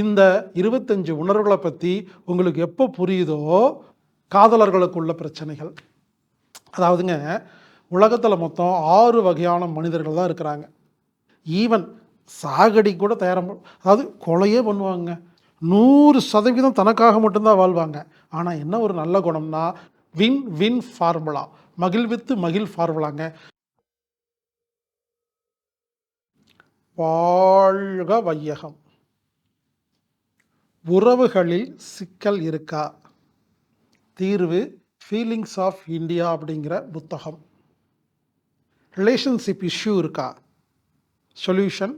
இந்த இருபத்தஞ்சு உணர்வுகளை பற்றி உங்களுக்கு எப்போ புரியுதோ காதலர்களுக்குள்ள பிரச்சனைகள். அதாவதுங்க உலகத்தில் மொத்தம் ஆறு வகையான மனிதர்கள் தான் இருக்கிறாங்க. ஈவன் சாகடி கூட தயாரம் அதாவது கொலையே பண்ணுவாங்க. நூறு சதவீதம் தனக்காக மட்டும்தான் வாழ்வாங்க. ஆனால் என்ன ஒரு நல்ல குணம்னா வின் வின் ஃபார்முலா மகிழ்வித்து மகிழ் ஃபார்முலாங்க வாழ்க வையகம். உறவுகளில் சிக்கல் இருக்கா? தீர்வு ஃபீலிங்ஸ் ஆஃப் இந்தியா அப்படிங்கிற புத்தகம். ரிலேஷன்ஷிப் இஷ்யூ இருக்கா? சொல்யூஷன்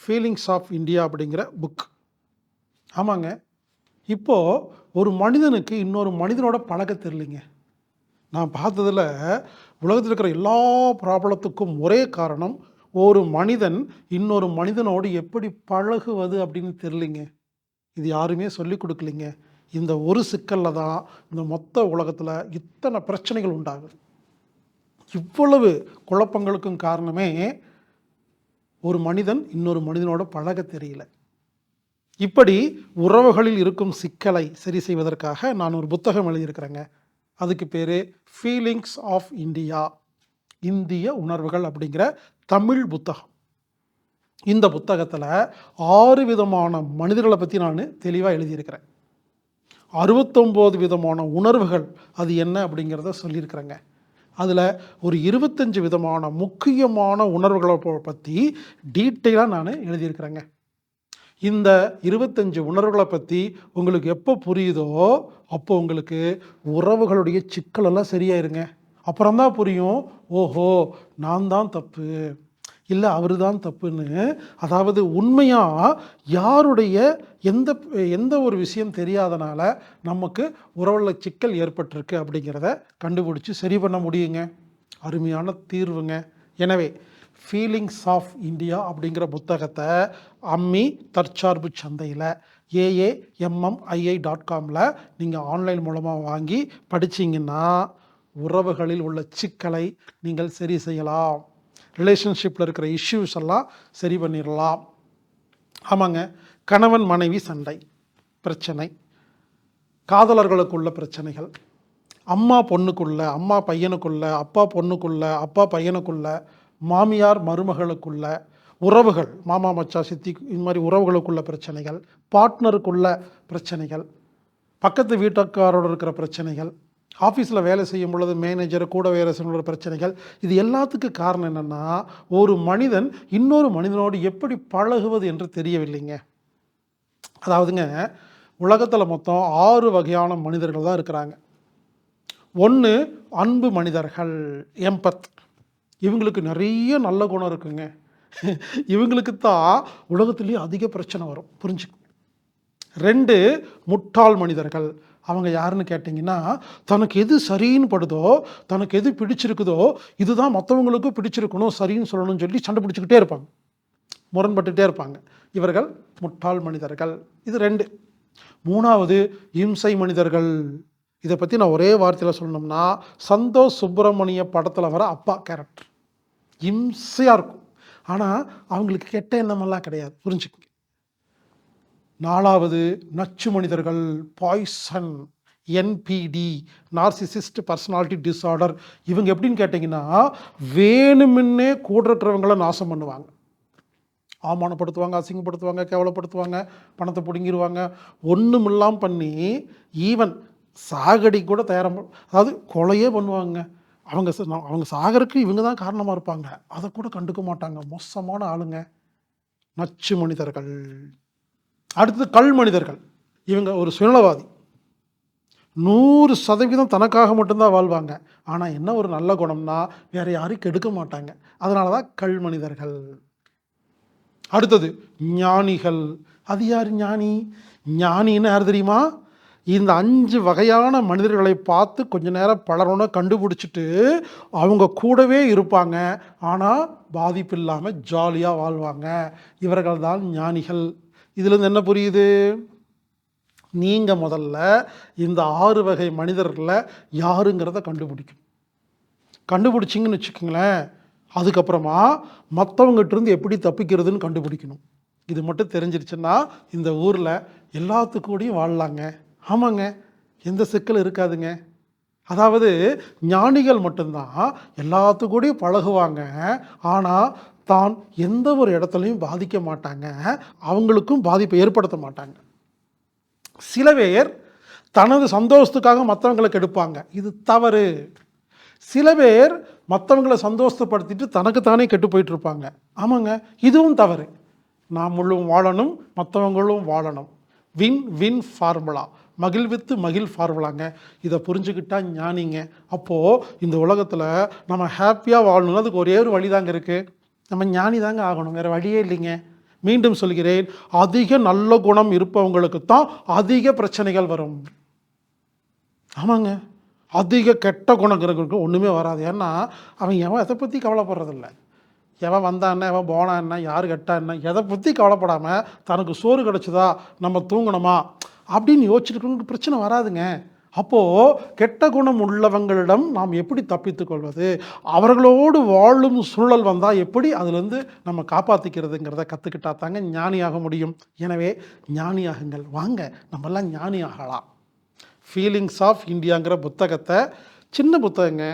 ஃபீலிங்ஸ் ஆஃப் இந்தியா அப்படிங்கிற புக் ஆமாங்க. இப்போது ஒரு மனிதனுக்கு இன்னொரு மனிதனோட பழக தெரிலிங்க நான் பார்த்ததில் உலகத்தில் இருக்கிற எல்லா ப்ராப்ளத்துக்கும் ஒரே காரணம் ஒரு மனிதன் இன்னொரு மனிதனோடு எப்படி பழகுவது அப்படின்னு தெரியலிங்க. இது யாருமே சொல்லி கொடுக்கலிங்க. இந்த ஒரு சிக்கலில் தான் இந்த மொத்த உலகத்தில் இத்தனை பிரச்சனைகள் உண்டாகுது. இவ்வளவு குழப்பங்களுக்கும் காரணமே ஒரு மனிதன் இன்னொரு மனிதனோட பழக தெரியல. இப்படி உறவுகளில் இருக்கும் சிக்கலை சரி செய்வதற்காக நான் ஒரு புத்தகம் எழுதியிருக்கிறேங்க. அதுக்கு பேர் ஃபீலிங்ஸ் ஆஃப் இந்தியா இந்திய உணர்வுகள் அப்படிங்கிற தமிழ் புத்தகம். இந்த புத்தகத்தில் ஆறு விதமான மனிதர்களை பற்றி நான் தெளிவாக எழுதியிருக்கிறேன். அறுபத்தொம்போது விதமான உணர்வுகள் அது என்ன அப்படிங்கிறத சொல்லியிருக்கிறேங்க. அதில் ஒரு இருபத்தஞ்சு விதமான முக்கியமான உணர்வுகளை பற்றி டீட்டெயிலாக நான் எழுதியிருக்கிறேங்க. இந்த இருபத்தஞ்சு உணர்வுகளை பற்றி உங்களுக்கு எப்போ புரியுதோ அப்போ உங்களுக்கு உறவுகளுடைய சிக்கலெல்லாம் சரியாயிருங்க. அப்புறம்தான் புரியும் ஓஹோ நான் தான் தப்பு. இல்லை அவர் தான் தப்புன்னு. அதாவது உண்மையாக யாருடைய எந்த எந்த ஒரு விஷயம் தெரியாதனால நமக்கு உறவில் சிக்கல் ஏற்பட்டிருக்கு அப்படிங்கிறத கண்டுபிடிச்சி சரி பண்ண முடியுங்க. அருமையான தீர்வுங்க. எனவே ஃபீலிங்ஸ் ஆஃப் இந்தியா அப்படிங்கிற புத்தகத்தை அம்மி தற்சார்பு சந்தையில் ஏஏஎம்எம்ஐஐ டாட் காமில் நீங்கள் ஆன்லைன் மூலமாக வாங்கி படிச்சீங்கன்னா உறவுகளில் உள்ள சிக்கலை நீங்கள் சரி செய்யலாம். ரிலேஷன்ஷிப்பில் இருக்கிற இஷ்யூஸ் எல்லாம் சரி பண்ணிடலாம் ஆமாங்க. கணவன் மனைவி சண்டை பிரச்சனை. காதலர்களுக்குள்ள பிரச்சனைகள். அம்மா பொண்ணுக்குள்ள அம்மா பையனுக்குள்ள அப்பா பொண்ணுக்குள்ள அப்பா பையனுக்குள்ள மாமியார் மருமகளுக்குள்ள உறவுகள். மாமா மச்சா சித்தி இந்த மாதிரி உறவுகளுக்குள்ள பிரச்சனைகள். பார்ட்னருக்குள்ள பிரச்சனைகள். பக்கத்து வீட்டுக்காரோட இருக்கிற பிரச்சனைகள். ஆஃபீஸில் வேலை செய்யும் பொழுது மேனேஜர் கூட வேலை செய்யும் பிரச்சனைகள். இது எல்லாத்துக்கும் காரணம் என்னென்னா ஒரு மனிதன் இன்னொரு மனிதனோடு எப்படி பழகுவது என்று தெரியவில்லைங்க. அதாவதுங்க உலகத்தில் மொத்தம் ஆறு வகையான மனிதர்கள் தான் இருக்கிறாங்க. ஒன்று அன்பு மனிதர்கள் எம்பத். இவங்களுக்கு நிறைய நல்ல குணம் இருக்குங்க. இவங்களுக்கு தான் உலகத்துலேயே அதிக பிரச்சனை வரும். புரிஞ்சுக்க ரெண்டு முட்டாள் மனிதர்கள். அவங்க யாருன்னு கேட்டிங்கன்னா தனக்கு எது சரின்னு படுதோ தனக்கு எது பிடிச்சிருக்குதோ இதுதான் மற்றவங்களுக்கும் பிடிச்சிருக்கணும் சரின்னு சொல்லணும்னு சொல்லி சண்டை பிடிச்சிக்கிட்டே இருப்பாங்க. முரண்பட்டுகிட்டே இருப்பாங்க. இவர்கள் முட்டாள் மனிதர்கள். இது ரெண்டு. மூணாவது இம்சை மனிதர்கள். இதை பற்றி நான் ஒரே வார்த்தையில் சொல்லணும்னா சந்தோஷ் சுப்பிரமணிய படத்தில் வர அப்பா கேரக்டர் இம்சையாக இருக்கும். ஆனால் அவங்களுக்கு கெட்ட எண்ணமெல்லாம் கிடையாது. புரிஞ்சுக்கோங்க. நாலாவது நச்சு மனிதர்கள் poison NPD narcissist personality disorder இவங்க எப்படின்னு கேட்டிங்கன்னா வேணுமுன்னே கூட நாசம் பண்ணுவாங்க. அவமானப்படுத்துவாங்க அசிங்கப்படுத்துவாங்க கேவலப்படுத்துவாங்க பணத்தை பிடுங்கிடுவாங்க ஒன்றும் இல்லாமல் பண்ணி ஈவன் சாகடி கூட தயாரம் அதாவது கொலையே பண்ணுவாங்க. அவங்க அவங்க சாகருக்கு இவங்க தான் காரணமாக இருப்பாங்க. அதை கூட கண்டுக்க மாட்டாங்க. மோசமான ஆளுங்க. நச்சு மனிதர்கள். அடுத்தது கல் மனிதர்கள். இவங்க ஒரு சுயநலவாதி. நூறு சதவீதம் தனக்காக மட்டும்தான் வாழ்வாங்க. ஆனால் என்ன ஒரு நல்ல குணம்னா வேறு யாரும் கெடுக்க மாட்டாங்க. அதனால தான் கல் மனிதர்கள். அடுத்தது ஞானிகள். அது யார் ஞானி? ஞானின்னு யார் தெரியுமா? இந்த அஞ்சு வகையான மனிதர்களை பார்த்து கொஞ்ச நேரம் பலரோன கண்டுபிடிச்சிட்டு அவங்க கூடவே இருப்பாங்க. ஆனால் பாதிப்பு இல்லாமல் ஜாலியாக வாழ்வாங்க. இவர்கள் தான் ஞானிகள். இதுலேருந்து என்ன புரியுது? நீங்கள் முதல்ல இந்த ஆறு வகை மனிதர்களில் யாருங்கிறத கண்டுபிடிக்கும் கண்டுபிடிச்சிங்கன்னு வச்சுக்கோங்களேன் அதுக்கப்புறமா மற்றவங்ககிட்டருந்து எப்படி தப்பிக்கிறதுன்னு கண்டுபிடிக்கணும். இது மட்டும் தெரிஞ்சிருச்சுன்னா இந்த ஊரில் எல்லாத்துக்கூடயும் வாழலாங்க. ஆமாங்க எந்த சிக்கலும் இருக்காதுங்க. அதாவது ஞானிகள் மட்டும்தான் எல்லாத்துக்கூடயும் பழகுவாங்க. ஆனால் தான் எந்த ஒரு இடத்துலையும் பாதிக்க மாட்டாங்க. அவங்களுக்கும் பாதிப்பை ஏற்படுத்த மாட்டாங்க. சில பேர் தனது சந்தோஷத்துக்காக மற்றவங்களை கெடுப்பாங்க. இது தவறு. சில பேர் மற்றவங்களை சந்தோஷப்படுத்திட்டு தனக்குத்தானே கெட்டு போயிட்டு இருப்பாங்க. ஆமாங்க இதுவும் தவறு. நாமளும் வாழணும் மற்றவங்களும் வாழணும். வின் வின் ஃபார்முலா மகிழ்வித்து மகிழ் ஃபார்வலாங்க இதை புரிஞ்சுக்கிட்டா ஞானிங்க. அப்போது இந்த உலகத்தில் நம்ம ஹாப்பியாக வாழணும்னா அதுக்கு ஒரே ஒரு வழி தாங்க இருக்குது நம்ம ஞானி தாங்க ஆகணும். வேறு வழியே இல்லைங்க. மீண்டும் சொல்கிறேன். அதிக நல்ல குணம் இருப்பவங்களுக்கு தான் அதிக பிரச்சனைகள் வரும். ஆமாங்க. அதிக கெட்ட குணங்கிறவங்களுக்கு ஒன்றுமே வராது. ஏன்னா அவன் எவன் எதை பற்றி கவலைப்படுறதில்ல. எவன் வந்தான்னா எவன் போனான்னா யார் கெட்டான்னா எதை பற்றி கவலைப்படாமல் தனக்கு சோறு கிடச்சிதா நம்ம தூங்கணுமா? அப்படின்னு யோசிச்சுட்டு பிரச்சனை வராதுங்க. அப்போது கெட்ட குணம் உள்ளவங்களிடம் நாம் எப்படி தப்பித்து கொள்வது? அவர்களோடு வாழும் சூழல் வந்தால் எப்படி அதுலேருந்து நம்ம காப்பாற்றிக்கிறதுங்கிறத கற்றுக்கிட்டா தாங்க ஞானியாக முடியும். எனவே ஞானியாகுங்கள். வாங்க நம்மெல்லாம் ஞானி ஆகலாம் ஃபீலிங்ஸ் ஆஃப் இந்தியாங்கிற புத்தகத்தை சின்ன புத்தகங்க.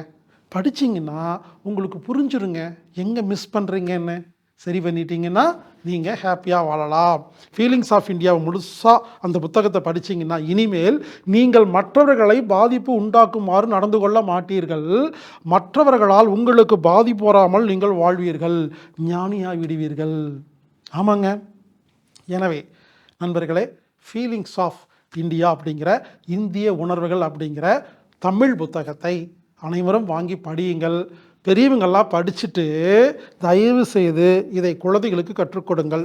படிச்சிங்கன்னா உங்களுக்கு புரிஞ்சிருங்க. எங்கே மிஸ் பண்ணுறீங்கன்னு சரி பண்ணிட்டீங்கன்னா நீங்கள் ஹாப்பியாக வாழலாம். ஃபீலிங்ஸ் ஆஃப் இந்தியாவை முழுசாக அந்த புத்தகத்தை படிச்சிங்கன்னா இனிமேல் நீங்கள் மற்றவர்களை பாதிப்பு உண்டாக்குமாறு நடந்து கொள்ள மாட்டீர்கள். மற்றவர்களால் உங்களுக்கு பாதிப்பு வராமல் நீங்கள் வாழ்வீர்கள். ஞானியாக விடுவீர்கள். ஆமாங்க. எனவே நண்பர்களே ஃபீலிங்ஸ் ஆஃப் இந்தியா அப்படிங்கிற இந்திய உணர்வுகள் அப்படிங்கிற தமிழ் புத்தகத்தை அனைவரும் வாங்கி படியுங்கள். பெரியவங்கள்லாம் படிச்சுட்டு தயவு செய்து இதை குழந்தைகளுக்கு கற்றுக் கொடுங்கள்.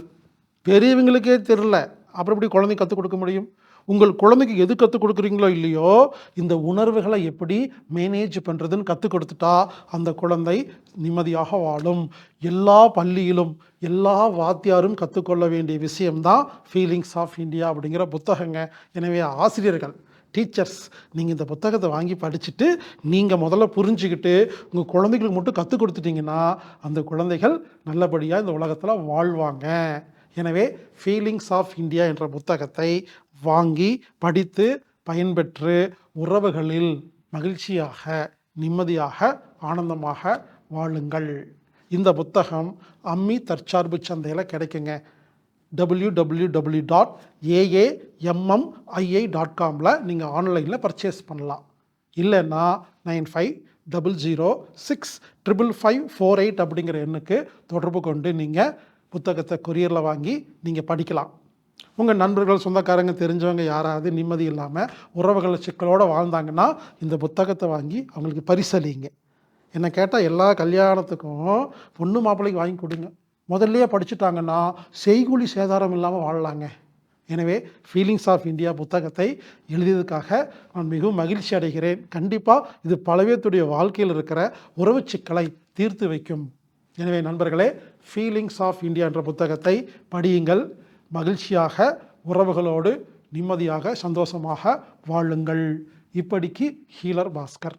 பெரியவங்களுக்கே தெரில அப்புறம் எப்படி குழந்தை கற்றுக் கொடுக்க முடியும்? உங்கள் குழந்தைக்கு எது கற்றுக் கொடுக்குறீங்களோ இல்லையோ இந்த உணர்வுகளை எப்படி மேனேஜ் பண்ணுறதுன்னு கற்றுக் கொடுத்துட்டா அந்த குழந்தை நிம்மதியாக வாழும். எல்லா பள்ளியிலும் எல்லா வாத்தியாரும் கற்றுக்கொள்ள வேண்டிய விஷயம்தான் ஃபீலிங்ஸ் ஆஃப் இந்தியா அப்படிங்கிற புத்தகங்க. எனவே ஆசிரியர்கள் டீச்சர்ஸ் நீங்கள் இந்த புத்தகத்தை வாங்கி படிச்சுட்டு நீங்கள் முதல்ல புரிஞ்சுக்கிட்டு உங்கள் குழந்தைகளுக்கு மட்டும் கற்றுக் கொடுத்துட்டீங்கன்னா அந்த குழந்தைகள் நல்லபடியாக இந்த உலகத்தில் வாழ்வாங்க. எனவே ஃபீலிங்ஸ் ஆஃப் இந்தியா என்ற புத்தகத்தை வாங்கி படித்து பயன்பெற்று உறவுகளில் மகிழ்ச்சியாக நிம்மதியாக ஆனந்தமாக வாழுங்கள். இந்த புத்தகம் அம்மி தற்சார்பு சந்தையில் கிடைக்குங்க. W W W dot AAMMII dot காமில் நீங்கள் ஆன்லைனில் பர்ச்சேஸ் பண்ணலாம். இல்லைன்னா nine five double zero six triple five four eight அப்படிங்கிற எண்ணுக்கு தொடர்பு கொண்டு நீங்கள் புத்தகத்தை கொரியரில் வாங்கி நீங்கள் படிக்கலாம். உங்கள் நண்பர்கள் சொந்தக்காரங்க தெரிஞ்சவங்க யாராவது நிம்மதி இல்லாமல் உறவுகள் சிக்கலோடு வாழ்ந்தாங்கன்னா இந்த புத்தகத்தை வாங்கி அவங்களுக்கு பரிசளிங்க. என்னை கேட்டால் எல்லா கல்யாணத்துக்கும் பொண்ணு மாப்பிள்ளைக்கு வாங்கி கொடுங்க. முதல்லையே படிச்சுட்டாங்கன்னா செய்கூலி சேதாரம் இல்லாமல் வாழலாங்க. எனவே ஃபீலிங்ஸ் ஆஃப் இந்தியா புத்தகத்தை எழுதியதுக்காக நான் மிகவும் மகிழ்ச்சி அடைகிறேன். கண்டிப்பாக இது பலவேத்துடைய வாழ்க்கையில் இருக்கிற உறவு சிக்கலை தீர்த்து வைக்கும். எனவே நண்பர்களே ஃபீலிங்ஸ் ஆஃப் இந்தியா என்ற புத்தகத்தை படியுங்கள். மகிழ்ச்சியாக உறவுகளோடு நிம்மதியாக சந்தோஷமாக வாழுங்கள். இப்படிக்கு ஹீலர் பாஸ்கர்.